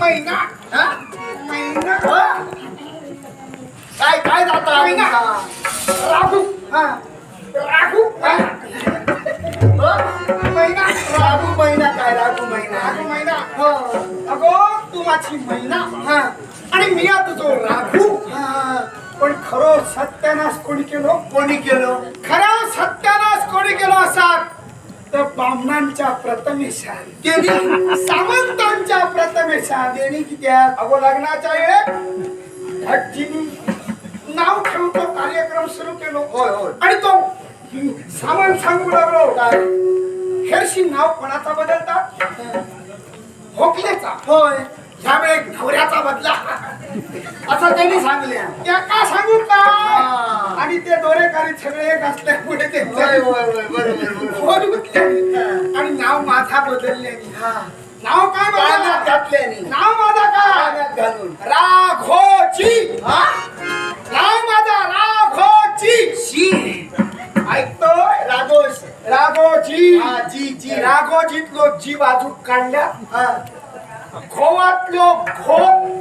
महिना हा? महिना. हा? काय काय जाता महिना. राघू हा. राघू हा. हा? महिना. रागू महिना काय रागू महिना? राघू महिना. हो. अगो तू माझी महिना हा. आणि मी आता जो राघू हा. पण खरो सत्यानाश कोणी केलो? कोणी केलं? खरा सत्यानाश कोणी केलो असा? तर बामणांच्या प्रथमेशा त्यांनी सामंतांच्या प्रथमेशा त्यांनी किती आहेत? अगो लग्नाच्या वेळेत हट्टीने नाव ठेवतो कार्यक्रम सुरू केलो. होय होय. आणि तो सामान सांगू लागलो काय हेरशी नाव कोणाचा बदलतात होकलेचा. होय. ह्यावेळे नवऱ्याचा बदला. असं त्यांनी सांगल्या त्या का सांगू का. आणि ते दोरेकारी सगळे एक असल्यामुळे ते. आणि नाव माझा बदलले हा. नाव काय बदललं नाव माझा काय पाण्यात घालून. राघोची हा? नाव माझा राघोची शी. ऐकतोय? राघोष राघोजी. हा जी जी. राघोजीतलो जी बाजू काढल्या हा. खोवातलो घो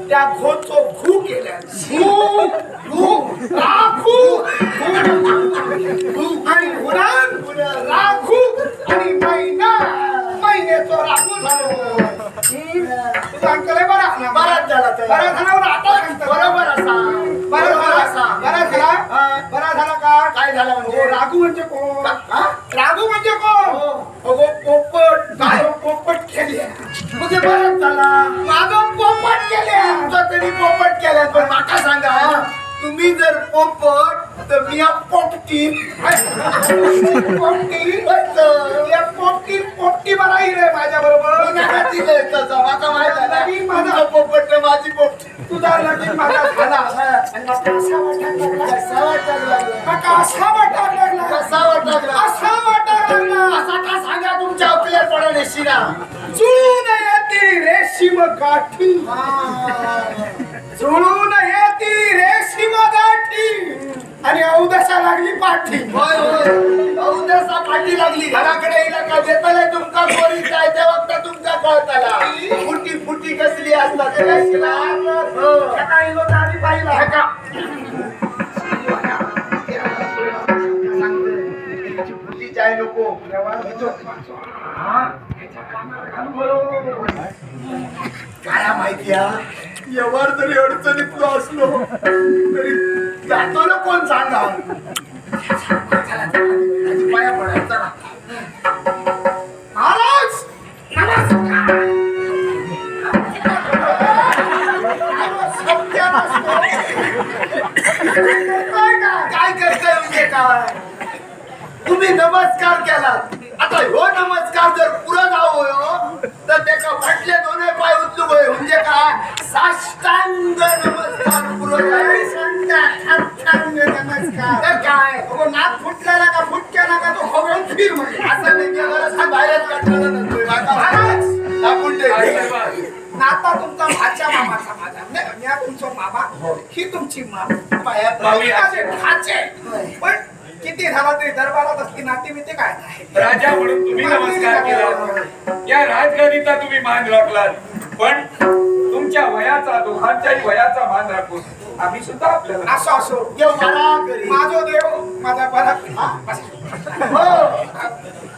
त्या घोचो घू केल्या घू घू राखू घू. आणि हुरान राखू आणि मैना. मैनेचो राखू झालो. तुझा अंकल बरा? बराच झाला. बरा झाला आता बरोबर असा. बरा झाला बरा झाला. हा. बरा झाला का? काय झालं म्हणजे? राघू म्हणजे कोण? हा? राघू म्हणजे कोण? हो. अगो पोपट. काय? पोपट केली. म्हणजे बराच झाला. माझं पोपट केल्या तुमचा तरी पोपट केला. पण माका सांगा तुम्ही जर पोपट तर मी पोपटी पोपटी या पोपटी रे माझ्या बरोबर माका माहीत आहे लगीन ना. माझा- तुमचा पोपट तर माझी पोपटी तुझा लगीन माझा झाला आणि मला असा वाटायला लागला कसा वाटायला लागला? मला असा वाटायला लागला कसा वाटायला लागला? असा वाटायला लागला असा का सांगा तुमच्या अवकल्यात पडा शिरा जुळून येते रेशीम गाठी जुळून येते रेशीम गाठी आणि औदशा लागली पाठी होय होय औदसा पाठी लागली घराकडे इलाका देताला तुमका पोरी काय त्या वक्ता तुमका कळताला फुटी फुटी कसली असतात ते पाहिला. जाय नको. काय माहिती एवढ जरी अडचणीतलो असलो. तरी जातो ना कोण सांगा? तुम्ही नमस्कार केलात आता हो नमस्कार जर पुरा जाव हो तर त्याका फाटले दोन्ही पाय उचलू होय. म्हणजे काय? साष्टांग नमस्कार पुरो काय सांगता अथांग नमस्कार तर काय? अगो नाक फुटलेला का फुटक्या ना का तो खोबळून फिर म्हणजे असं नाही केलं असं बाहेरच काढलेलं नसतोय माका महाराज दाबून ठेव. नाता तुमचा भाच्या मामाचा माझा. नाही तुमचा मामा ही. तुमची मामा पाया पण किती झाला तरी दरबारात असली नाते मी ते काय? नाही राजा म्हणून तुम्ही नमस्कार केला. या राजगादीचा तुम्ही मान राखलात. पण तुमच्या वयाचा दोघांच्याही वयाचा मान राखून आम्ही सुद्धा आपल्याला असो असो. देव करी माझो देव माझा बरा हो?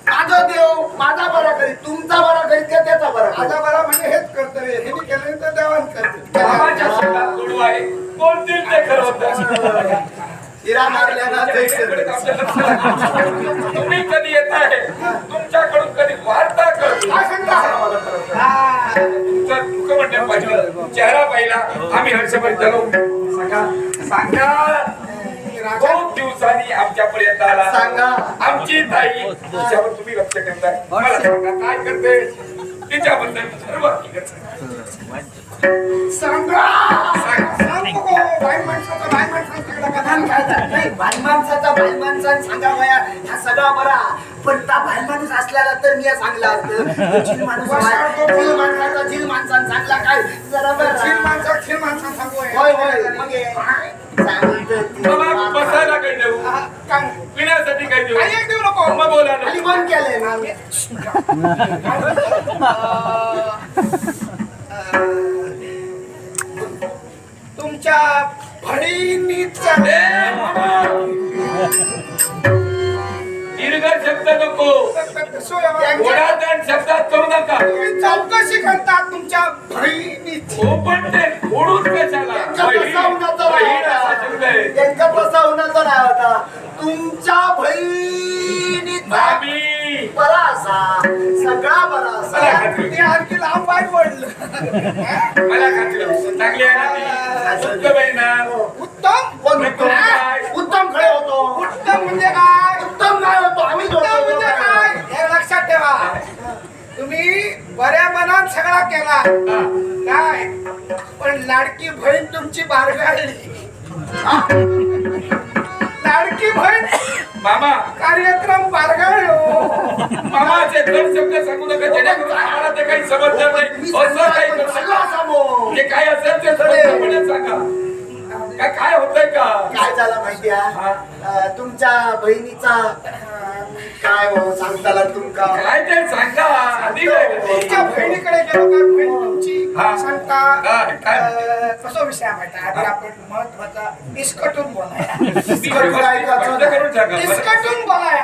माझा देव माझा बरा करी तुमचा बरा करीत का त्याचा बरा करीत? माझा बरा म्हणजे हेच कर्तव्य. हे मी केलं तर देवान करते बाबाच्या शब्दात जोडू आहे. बोलतील ते खरं होतं? हिरा मारल्यानं. तुम्ही कधी येत आहे तुमच्याकडून कधी वार्ता करतो? हा. तुमचा पाहिलं चेहरा पाहिला आम्ही हर्षभर झालो सांगा सांगा खूप दिवसांनी आमच्यापर्यंत आला सांगा. आमची ताई तिच्यावर तुम्ही लक्ष ठेवताय मला सांगा काय करते तिच्याबद्दल सर्व सांगा. सांगा बाई माणसाचं बाई कथान झालं? नाही माणसाचा माणसान हा सगळा बरा. पण त्या बाल माणूस असल्याला तर मी सांगला असतं. झील माणूस झील. माणसाचा झील माणसान सांगला काय? जरा बरं. खीर माणसा खीर माणसा सांगू हे. होय होय. मग बाबा. बसायला काही देऊ काय? पिण्यासाठी काही देऊ काही एक देऊ नको. मग बोला ना. खाली बंद केलंय ना. ए, मामा. दीर्घ शब्द नको कसं व्यवहार? ओढाताण शब्दात करू नका तुम्ही चौकशी करता तुमच्या बहिणीची हो पण ते फोडून कशाला त्यांचा बहीण बहीण असा शब्द आहे होता. त्यांचा तुमच्या मामी बरा असा सगळा बरा मला असा ते आणखी लांब बाय पडलं. मला खात्री. चांगली आहे ना ती? बहीण आहे. उत्तम? कोण उत्तम काय? उत्तम खडे होतो. उत्तम म्हणजे काय? उत्तम नाही होतो? आम्ही उत्तम म्हणजे काय? हे लक्षात ठेवा. तुम्ही बऱ्या मनात सगळा केला. हा. काय? पण लाडकी बहीण तुमची बारगाळली लाडकी बहीण मामा कार्यक्रम बारगाळलो. मामाचे दोन शब्द सांगू नका जेणेकरून आम्हाला ते काही समजणार नाही. असं काही. समोर. जे काय असेल ते स्पष्टपणे सांगा. काय काय होतंय का? काय झालं माहिती. आहे तुमच्या बहिणीचा काय हो सांगताला तुमका काय ते सांगा आधी काय तुमच्या? बहिणीकडे गेलो काय बहीण तुमची हा. सांगता काय? काय? अं, कसं विषय माहिती? आधी आपण महत्त्वाचा निष्कटून बोलाया मी करून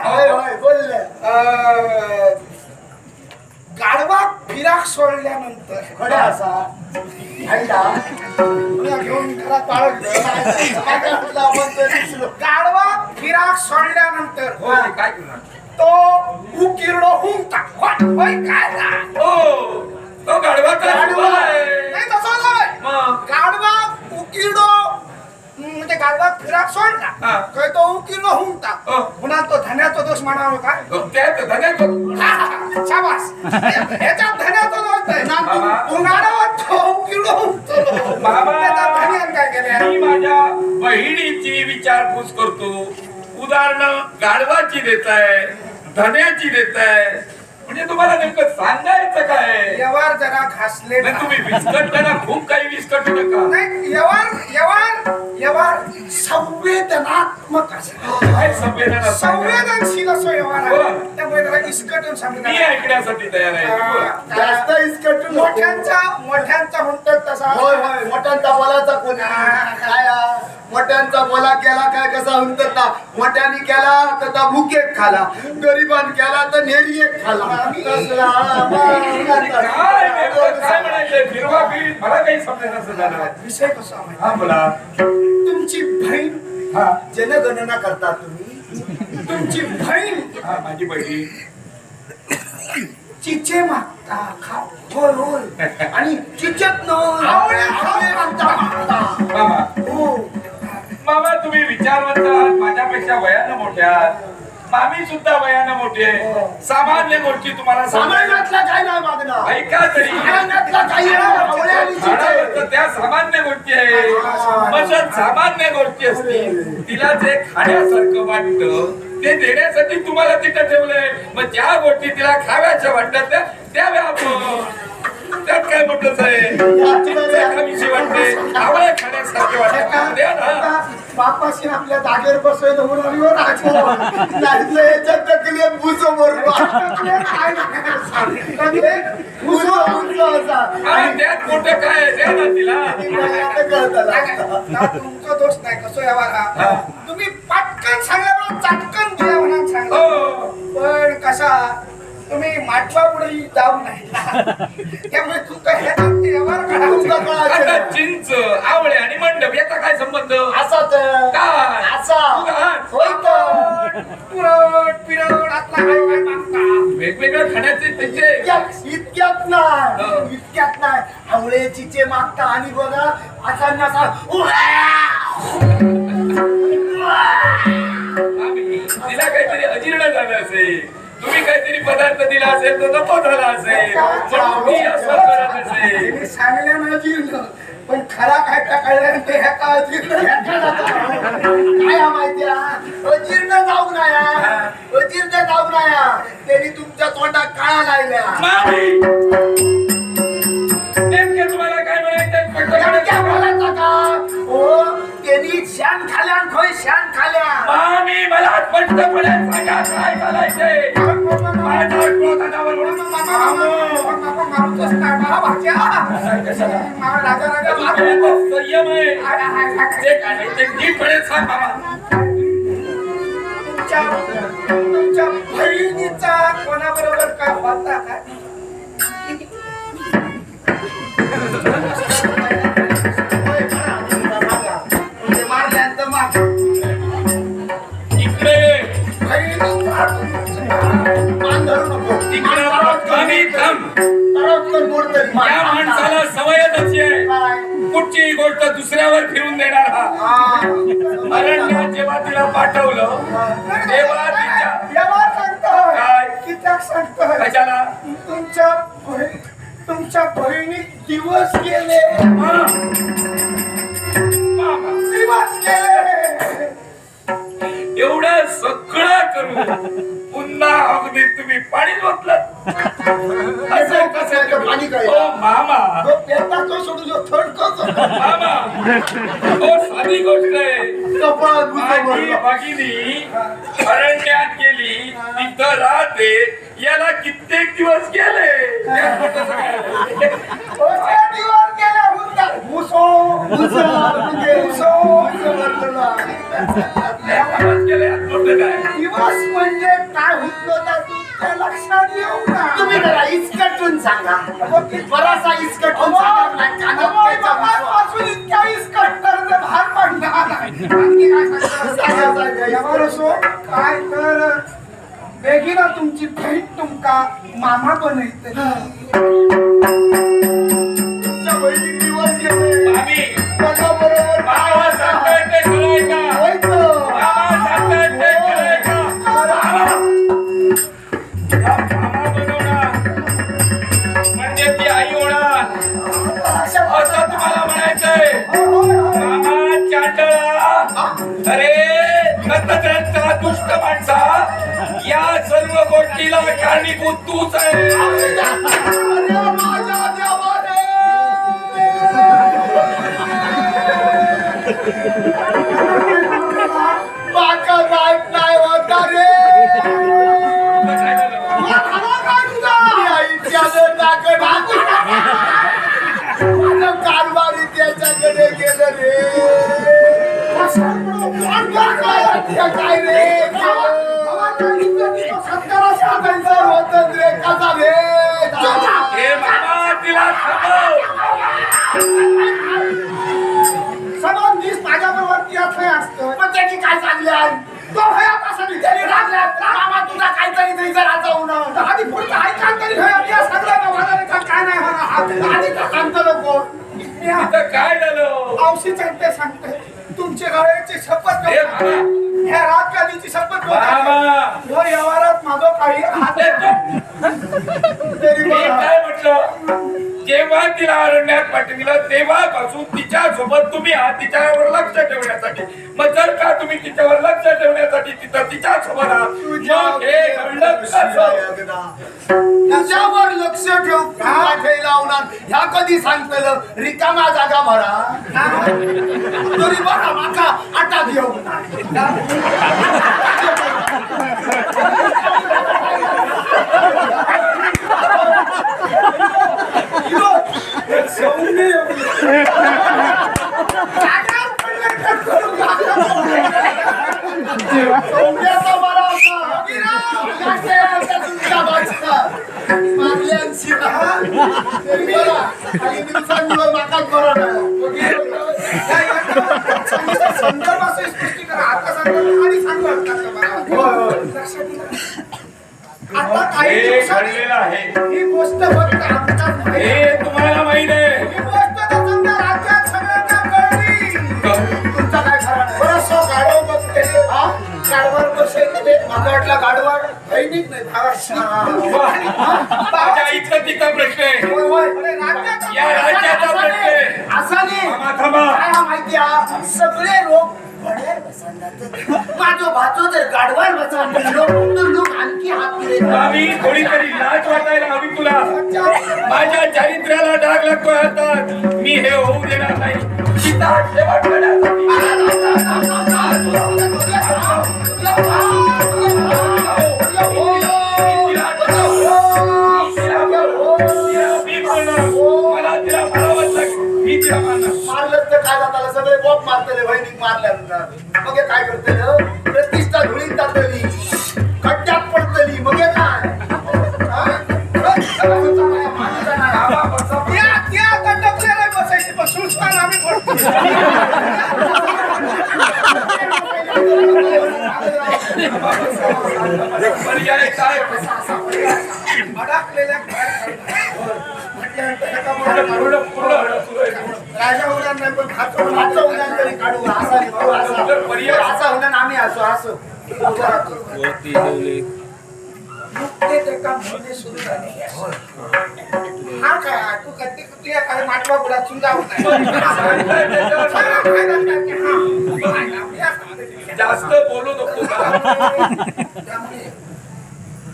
होय होय बोलले अं, गाढवा फिराक सोडल्यानंतर खडे असा पुन्हा घेऊन घरात बाळगलं म्हटलं आपण ते दिसलो. गाढवा फिराक सोडल्यानंतर हो काय करणार तो उकिरडो हुंकता काय ना? हो तो गाढवाचा गाढवा. आहे. नाही तसं नाही मग गाढवा उकिरडो हम्म, म्हणजे गाढवा फिराक हा. सोडला काय तो उकिरडो हुंकता हो. पुन्हा तो धन्याचा दोष म्हणावं का तो त्यात धन्यात हा, हा, शाबास ह्याच्यात धन्याचा दोष नाही. उन्हाळ्यावर तो उकिरडो हुंकतो मामा. त्याच्यात धन्यानं काय केलं मी माझ्या बहिणीची विचारपूस करतो उदाहरण गाढवाची देत आहे धन्याची देत आहे म्हणजे तुम्हाला नेमकं सांगायचं काय व्यवहार जरा घासले नाही तुम्ही विस्कटताना खूप काही विस्कटू नका नाही व्यवहार व्यवहार व्यवहार संवेदनात्मक असेल काय संवेदना सांगा. संवेदनशील असो व्यवहार आहे. बोला. त्यामुळे त्याला इस्कटून सांगतो मी ऐकण्यासाठी तयार आहे बोला. जास्त इस्कटून. मोठ्यांचा मोठ्यांचा म्हणतात तसा होय होय मोठ्यांचा बोलाचा कोणी काय हा? मोठ्यांचा बोला केला काय कसा ना मोठ्याने केला तर त्या भुकेक खाला. गरिबान केला तर खाला मला काही समजेल असं झालं विषय कसा? हा बोला. तुमची बहीण हा. जनगणना करता तुम्ही? तुमची बहीण माझी बहिणी. चिचे मागता खा होय होय आणि चिचत न आवळे आवळे मागता. हो. मामा तुम्ही विचारवंत आहात. माझ्यापेक्षा वयानं मोठे आहात. मामी सुद्धा वयानं मोठी. सामान्य गोष्टी तुम्हाला सांगायला सामान्यातला काय नाही मागणार ऐका तरी. सामान्यातला काही नाही. आवळे आणि चिचे. झाडावर त्या सामान्य गोष्टी आहे जर सामान्य गोष्टी असतील. तिला जे खाण्यासारखं वाटतं ते देण्यासाठी तुम्हाला तिथं ठेवलंय. मग ज्या गोष्टी तिला खाव्याच्या वाटतात त्या द्याव्या आपण त्यात काय चिंचा खावीशी वाटते. आवळे खाण्यासारखे वाटते. बापाशी आपल्या जागेवर बुजो असा आणि त्यात मोठं काय? द्या ना तिला. तुमचा दोष नाही कसं. हा. तुम्ही पटकन सांगल्यावर चटकन म्हणून सांगा हो. पण कसा? तुम्ही माटवा पुढे जाऊ नाही त्यामुळे तुमचा ह्याच्यात व्यवहार आता. चिंच आवळे आणि मंडप याचा काय संबंध? असा तर. काय? असा. उगाच. होय तर. पुरट पिरट आतला काय काय मागता? वेगवेगळ्या खाण्याचे त्याचे इतक्यात इतक्यात हो. नाही इतक्यात नाही. आवळे चिचे मागता आणि बघा असा नसा आम्ही तिला काहीतरी अजीर्ण झालं असेल. तुम्ही काहीतरी पदार्थ दिला असेल तर नको झाला असेल. ती असं करत असेल. त्यांनी सांगल्यानं जीर्ण पण खरा काय ते ह्या का जीर्ण काय माहिती? अजीर्ण जाऊ नया. अजीर्ण जाऊ नया. त्यांनी तुमच्या तोंडात काळा लायल्या मामी. नेमके तुम्हाला काय म्हणायचं बोलायचं का? हो त्यांनी शान खोय शान खाल्या मामी मला स्पष्टपणे सांगा काय नाही तुझ्या मारू. हातात संयम आहे. ते काय ते नीटपणे सांग बाबा तुमच्या तुमच्या बहिणीचा कोणाबरोबर काय होता काय कमी थांब तरच कोण मोडतंय. मान. या माणसाला सवयच अशी आहे काय? कुठची गोष्ट दुसऱ्यावर फिरून देणार हा. अरण्यात जेव्हा तिला पाठवलं तेव्हा तिच्या काय? कशाला तुमच्या तुमच्या बहिणी दिवस गेले दिवस गेले एवढं सगळं करून पुन्हा अगदी तुम्ही पाणी ओतलं असं कसं पाणी काय? हो मामा. तो पेटा तो सोडून जो थडकतो मामा. हो साधी गोष्ट आहे. कपाळात भुसा माझी भरला. भगिनी अरण्यात गेली. तिथं राहते. याला कित्येक दिवस गेले. ओके दिवस म्हणजे. दिवस काय म्हणजे होत तुमच्या लक्षात येऊ ना तुम्ही जरा सांगा. पासून इतक्या इस्कट तर पडणार नाही. काय तर बेगीना तुमची बहीण तुमका मामा बनयते दुष्ट माणसा या सर्व गोष्टीला कारणीभूत तूच आहे हे मामा तिला समान दिस माझ्या बरोबर यात असतं. पण त्याची काय चालल्या तो हयात असा त्याने रागल्या मामा तुझा काहीतरी तरी जरा जाऊन आधी पुढचं ऐकाल तरी हयात या सगळ्या व्यवहाराने का काय नाही होणार. आधी तर सांगतो नको. काय झालं? औषधी सांगते सांगते. तुमच्या गळ्याची शपथ ह्या राजकारणीची शपथ व्यवहारात माझं काही हात हे तो- तरी मी बघा. काय म्हटलं? जेव्हा तिला अरण्यात पाठविलं तेव्हापासून तिच्या सोबत तुम्ही आहात तिच्यावर लक्ष ठेवण्यासाठी. मग जर का तुम्ही तिच्यावर लक्ष ठेवण्यासाठी तिथं तिच्या सोबत आहात मग हे घडलं कसं? तुझ्यावर लक्ष ठेव काठे लावणार. ह्या कधी सांगतलं? रिकामा जागा भरा. तरी बघा माका आटा घेऊ 이거 정리해 나가 빨리 백퍼로 나가 정리했다 말아 여기랑 약세야 짜증나 맞다 말이야 지마 내리라 아니 민산으로 막간 거라 여기 야 이거 정리사 전달 왔어 आता काही हे दिवसांनी आहे. ही गोष्ट फक्त आहे. हे तुम्हाला माहीत आहे. गाढवावर बसले माका वाटलं गाडवाड. सैनिक नाही इथं तिथं प्रश्न आहे. या राज्याचा प्रश्न आहे. असा नाही. मामा थांबा. काय हा माहिती हा? सगळे लोक घोड्यावर बसवतात. माझं भाचो जर गाडवार बसवतात लोक तर लोक आणखी हात फिरत आम्ही थोडी तरी लाज वाटायला हवी तुला. माझ्या चारित्र्याला डाग लागतोय आता मी हे होऊ देणार नाही. सीता शेवट करण्यासाठी. मारलत तर काय जाताला सगळे बॉप मारतले वैदिक मारल्यानंतर. मग काय करते प्रतिष्ठा धुळीत टाकली अडकलोय. राजा उद्यान नाही पण खातो खातो उद्यान तरी काढू. असा भाऊ, असा असा आम्ही असो असो. नुकतेच एका महिने सुरू झाले. हा काय तू कधी तुझ्या काय माटवा बुडा चुंजा होत जास्त बोलू नको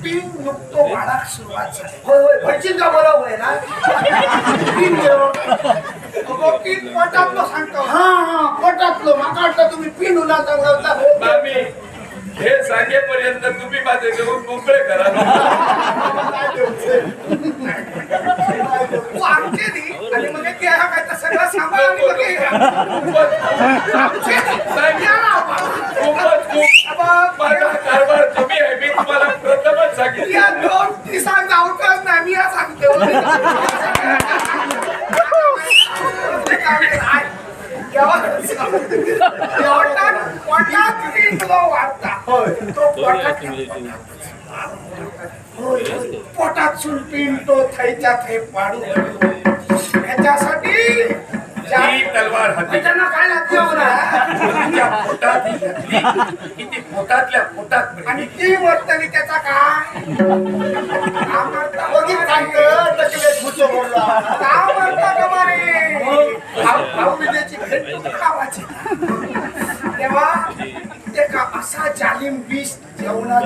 पीक नुकतो वाढाक सुरुवात झाली. होय होय का बरोबर आहे ना? तीन जेवण. अगो पीक पोटातलं सांगतो. हा हा पोटातलं. माका वाटलं तुम्ही पिंड उन्हा चांगला होता मामी हे सांगेपर्यंत तुम्ही माझे घेऊन मोकळे करा? तू आमचे दी आणि मग ते हा काय तर सगळं सांभाळ आणि मग हे- बाबा. खूपच कारभार प्रथमच सांगितलं या दोन मी या सांगतो. पोटात पोटात तो पोटात पोटात सुलपीन तो थैच्या थै पाडू. ह्याच्यासाठी ही तलवार हाती त्यांना काय लागते ना? तुमच्या पोटात ही घातली किती पोटातल्या पोटात पडली. आणि ती वर्तनी त्याचा काय? का मरता बघित सांगतं टकलेत भुसो बोलला का मरता का मारे भाऊ- भाऊबीजेची भेट तू खावायची तेव्हा ते का असा जालिम विष जेवणात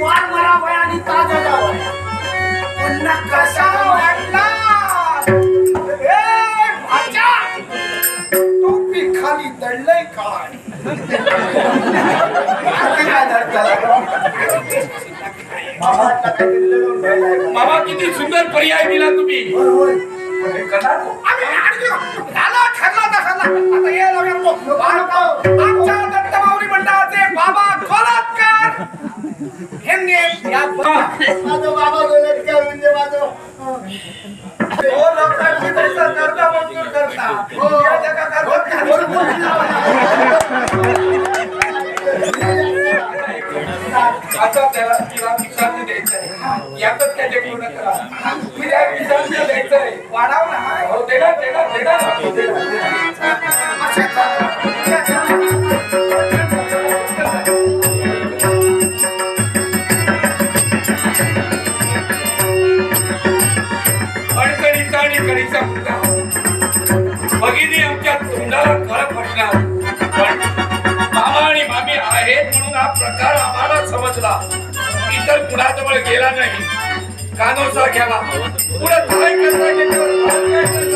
वाढ आणि ताजं जावं पुन्हा कसा वाढला? खाली दडलंय काय? मामा? मामा किती सुंदर पर्याय दिला तुम्ही झाला ठरला आता. आमच्या दत्तमाऊली मंडळाचे बाबा कोल्हाटकर यांनी या बाबा बोलत काय म्हणजे माझं मंजूर करता आता त्याला तिला विश्रांती द्यायचं आहे यातच त्याचे पूर्ण करा तिला विश्रांती द्यायचं आहे वाढाव ना हो देणार देणार देणार देणार. तर कुणाजवळ गेला नाही कानोसा घ्यावा. पुढे काय करता